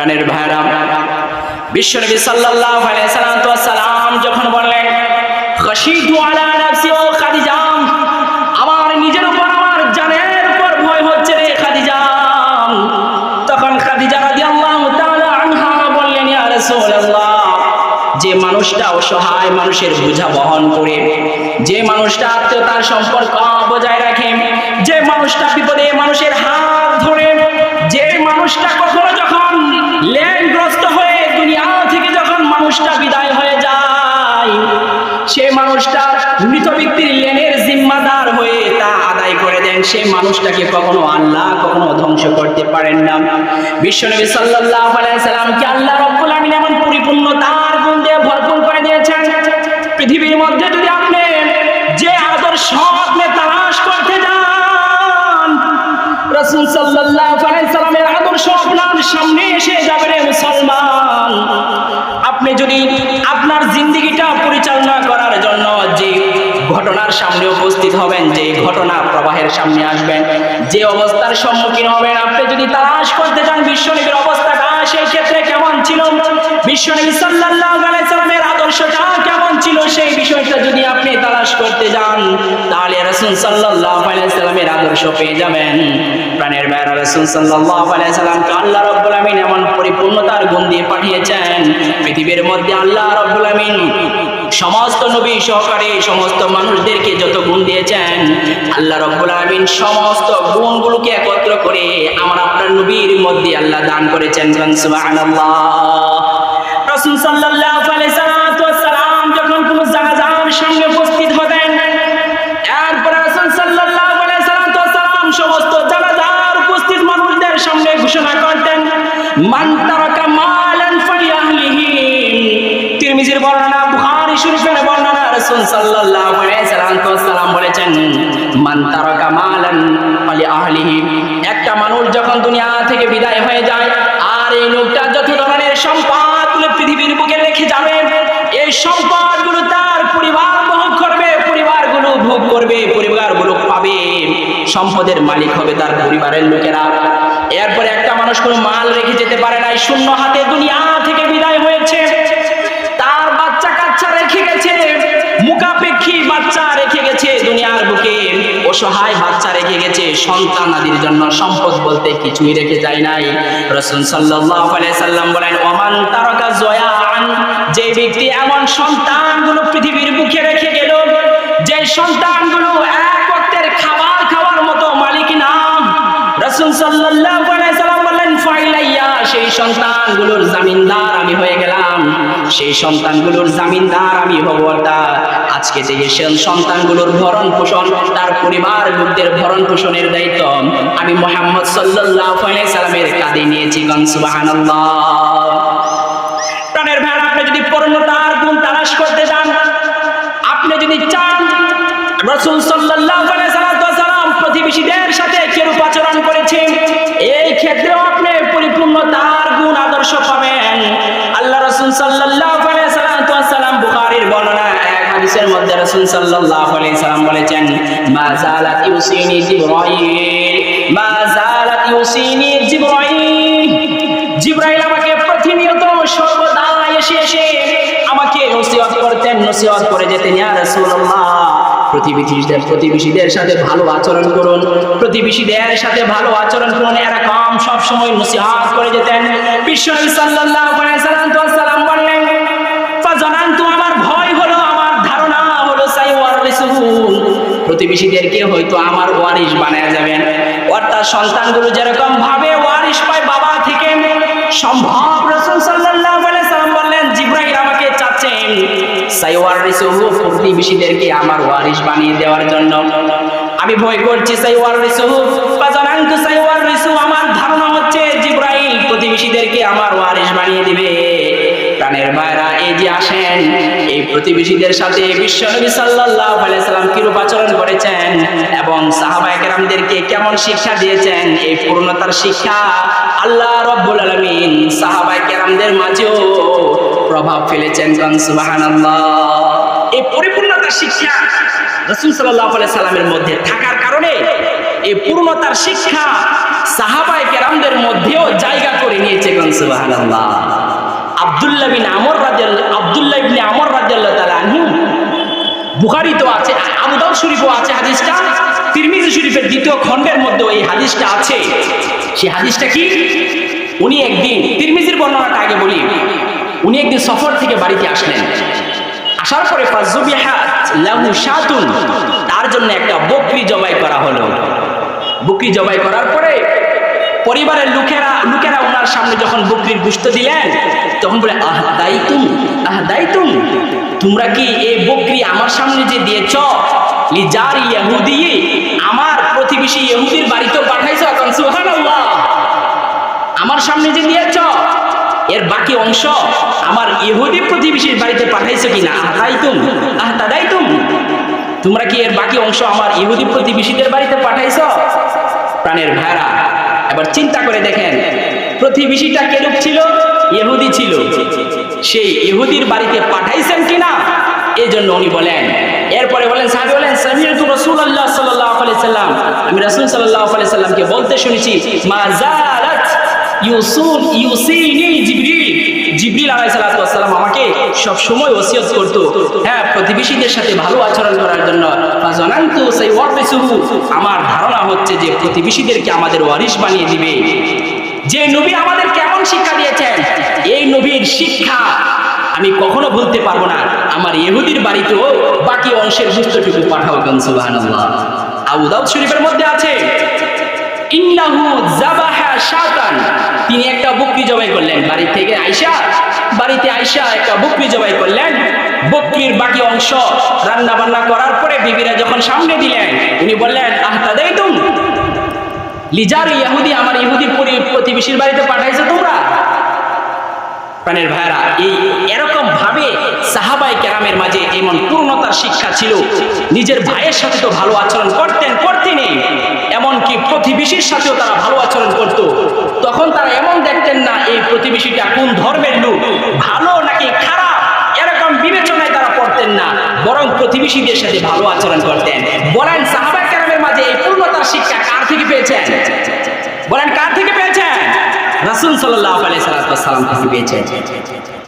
প্রাণের ভাইরা, বিশ্বনবী সাল্লাল্লাহু আলাইহি সাল্লাম তো সালাম যখন বললেন, খাশিতু আলা নাফসি ও খাদিজা আমার নিজের উপর, আমার জানের উপর ভয় হচ্ছে রে খাদিজা। তখন খাদিজা রাদিয়াল্লাহু তাআলা আনহা বললেন, ইয়া রাসূলুল্লাহ যে মানুষটা অসহায় মানুষের বোঝা বহন করে, যে মানুষটা আত্মীয়তার সম্পর্ক বজায় রাখে, যে মানুষটা বিপদে মানুষের হাত ধরে আদায় করে দেন সে মানুষটাকে কখনো আল্লাহ, কখনো ধ্বংস করতে পারেন না। বিশ্বনবী সাল্লাল্লাহু আলাইহি সাল্লামকে আল্লাহ রব্বুল আমিন এমন পরিপূর্ণ তার গুণ দিয়ে ভরপুর করে দিয়েছেন। পৃথিবীর মধ্যে যদি আপনি যে আদর্শ আপনি তালাশ করতে যান, রাসূল সাল্লাল্লাহু আলাইহি সাল্লামের আদর্শ আপনার সামনে এসে যাবে রে মুসলমান। আপনি যদি আপনার জিন্দিগিটা পরিচালনা যে ঘটনার সামনে উপস্থিত হবেন, যে ঘটনা প্রবাহের সামনে আসবেন, যে অবস্থার সম্মুখীন হবেন, আপনি যদি তালাশ করতে চান, বিশ্বনবীর অবস্থাটা সেই ক্ষেত্রে কেমন ছিল? বিশ্বনবী সাল্লাল্লাহু আলাইহি আদর্শটা কেমন ছিল সেই বিষয়টা যদি আপনি তালাশ করতে যান, তাহলে রাসূল সাল্লাল্লাহু সাল্লামের আদর্শ পেয়ে যাবেন। প্রাণের ভাইরা রাসূল সাল্লাল্লাহু আলাইহি সাল্লামকে আল্লাহ রাব্বুল আমিন এমন পরিপূর্ণতার গুণ দিয়ে পাঠিয়েছেন? পৃথিবীর মধ্যে আল্লাহ রাব্বুল আমিন সমস্ত নবী সহকারে সমস্ত মানুষদেরকে যত গুণ দিয়েছেন, আল্লাহ রব্বুল আমিন সমস্ত গুণগুলোকে একত্র করে আমার আপনার নবীর মধ্যে আল্লাহ দান করেছেন। রাসূল সাল্লাল্লাহু মান তারাকা মালান ফালিয়াহলিহি। তিরমিজির একটা মানুষ যখন দুনিয়া থেকে বিদায় হয়ে যায়, আর এই লোকটা যত ধরনের সম্পদগুলো পৃথিবীর বুকে রেখে যাবে, এই সম্পদগুলো তার পরিবার ভোগ করবে, পরিবারগুলো ভোগ করবে, পরিবারগুলো পাবে। সম্পদের মালিক হবে তার পরিবারের লোকেরা। এরপরে একটা মানুষ কোনো মাল রেখে যেতে পারে নাই, শূন্য হাতে দুনিয়া থেকে বিদায় হয়েছে। তার বাচ্চা কাচ্চা রেখে গেছে, মুখাপেক্ষী বাচ্চা রেখে গেছে দুনিয়ার বুকে। অসহায় বাচ্চা রেখে গেছে, সন্তান আদির জন্য সম্পদ বলতে কিছুই রেখে যায় নাই। রসুল আলাইহি সাল্লাম বলেন, ওমান তারাকা জয়ান যে ব্যক্তি এমন সন্তানগুলো পৃথিবীর বুকে রেখে গেল, যে সন্তানগুলো আমি মোহাম্মদ সাল্লাল্লাহু আলাইহি সাল্লামের কাঁধে নিয়েছি আপনি যদি পূর্ণতার গুণ তালাশ করতে চান, আপনি যদি চান, রাসূল সাল্লাল্লাহু প্রতিবেশীদের সাথে কিরূপ আচরণ করেছেন এই ক্ষেত্রেও আপনি পরিপূর্ণ তার গুণ আদর্শ পাবেন। আল্লাহ রাসূল সাল্লাম বুখারীর বর্ণনা, এক হাদিসের মধ্যে রাসূল আলাইহি সাল্লাম বলেছেন, মা জালাত ইউসিনি জিবরাইল, মা জালাত ইউসিনি জিবরাইল। জিবরাইল আমাকে প্রতিনিয়ত সর্বদা এসে এসে আমাকে নসিহত করতেন, নসিহত করে যেতেন, ইয়া রাসূলুল্লাহ প্রতিবেশীদের প্রতিবেশীদের সাথে ভালো আচরণ করুন। প্রতিবেশীদের সাথে ভালো আচরণ করুন। এরকম সব সময় নসিহত করে যেতেন। বিশ্বনবী সাল্লাল্লাহু আলাইহি সাল্লাম বললেন, ফাজানান্তু, আমার ভয় হলো, আমার ধারণা হলো সাইওয়ার রাসূল প্রতিবেশীদেরকে হয়তো আমার ওয়ারিশ বানায় যাবেন। অর্থাৎ সন্তানগুলো যেরকম ভাবে ওয়ারিশ পায় বাবা থেকে, সম্ভব প্রতিবেশীদেরকে আমার ওয়ারিশ বানিয়ে দেওয়ার জন্য। আমি ভয় করছি আমার ধারণা হচ্ছে জিবরাইল প্রতিবেশীদেরকে আমার ওয়ারিশ বানিয়ে দিবে। যে আসেন, এই প্রতিবেশীদের সাথে কিরূপ আচরণ করেছেন এবং কেমন শিক্ষা দিয়েছেন, এই পূর্ণতার শিক্ষা আল্লাহ রাব্বুল আলামিন সাহাবায়ে কেরামদের মাঝেও প্রভাব ফেলেছেন সুবহানাল্লাহ। এই পরিপূর্ণতার শিক্ষা রাসূল সাল্লাল্লাহু আলাইহি সাল্লামের মধ্যে থাকার কারণে এই পূর্ণতার শিক্ষা সাহাবায়ে কেরামদের মধ্যেও জায়গা করে নিয়েছে সুবহানাল্লাহ। আব্দুল্লাহ বিন আমর রাদিয়াল্লাহ, আব্দুল্লাহ ইবনে আমর রাদিয়াল্লাহু তাআলা আনহু আছে, আবু দাউদ শরীফও আছে হাদিসটা, তিরমিজি শরীফের দ্বিতীয় খণ্ডের মধ্যে এই হাদিসটা আছে। সেই হাদিসটা কি? উনি একদিন তিরমিজির বর্ণনাটা আগে বলি। উনি একদিন সফর থেকে বাড়িতে আসলেন। আসার পরে তার জন্য একটা বকরি জবাই করা হলো। বকরি জবাই করার পরে পরিবারের লোকেরা লোকেরা ওনার সামনে যখন বকরির গুস্ত দিলেন, তখন বলে, আহ দাই তুম আহ দাই তুম তোমরা কি এই বকরি আমার সামনে যে দিয়েছ? লিজার ইহুদি, আমার প্রতিবেশী ইহুদির বাড়িতেও পাঠাইছ এখন, সুবহানাল্লাহ। আমার সামনে যে দিয়েছ, এর বাকি অংশ আমার ইহুদি প্রতিবেশীর বাড়িতে পাঠাইছো কিনা? আহতাইতুম আহতাদাইতুম। তোমরা কি এর বাকি অংশ আমার ইহুদি প্রতিবেশীদের বাড়িতে পাঠাইছো? প্রাণের ভাড়া এবার চিন্তা করে দেখেন, প্রতিবেশীটা কেরূপ ছিল? ইহুদি ছিল। সেই ইহুদির বাড়িতে পাঠাইছেন কিনা? এই জন্য উনি বলেন, এরপরে বলেন, সাহেব বলেন সামিয়াতু রাসূলুল্লাহ সাল্লাল্লাহু আলাইহি সাল্লাম। আমি রাসূল সাল্লাল্লাহু আলাইহি সাল্লামকে বলতে শুনেছি, মা জালাত ইউসুন ইউসিনি জিবরিল। জিবরিল সালাম আমাকে সব সময় ওসিয়ত করত। হ্যাঁ প্রতিবেশীদের সাথে ভালো আচরণ করার জন্য ফাজানান্তু সেই ওয়ারিসুহু আমার ধারণা হচ্ছে যে প্রতিবেশীদেরকে আমাদের ওয়ারিশ বানিয়ে দিবে। যে নবী আমাদের কেমন শিক্ষা দিয়েছেন? এই নবীর শিক্ষা আমি কখনো ভুলতে পারব না। আমার ইহুদির বাড়িতেও বাকি অংশের গুস্তটুকু পাঠাও গান সুবহানাল্লাহ। আবু দাউদ শরীফের মধ্যে আছে তিনি একটা বকরি জবাই করলেন। বাড়ি থেকে বাড়িতে একটা বকরি জবাই করলেন। বকরির বাকি অংশ রান্না বান্না করার পরে বিবিরা যখন সামনে দিলেন, উনি বললেন আহতা দেই তুম লিজার ইহুদি আমার ইহুদি পরি- প্রতিবেশীর বাড়িতে পাঠাইছো তোমরা? প্রাণের ভাইরা এই এরকম ভাবে সাহাবাই কেরামের মাঝে এমন পূর্ণতার শিক্ষা ছিল। নিজের ভাইয়ের সাথে তো ভালো আচরণ করতেন করতেনি। এমনকি প্রতিবেশীর সাথেও তারা ভালো আচরণ করত। তখন তারা এমন দেখতেন না, এই প্রতিবেশীটা কোন ধর্মের লোক? ভালো নাকি খারাপ? এরকম বিবেচনায় তারা পড়তেন না, বরং প্রতিবেশীদের সাথে ভালো আচরণ করতেন। বলেন সাহাবাই কেরামের মাঝে এই পূর্ণতার শিক্ষা কার থেকে পেয়েছেন? বলেন, কার থেকে পেয়েছেন? রাসুল সাল্লাহ আলাই সালাম থেকে পেয়েছেন।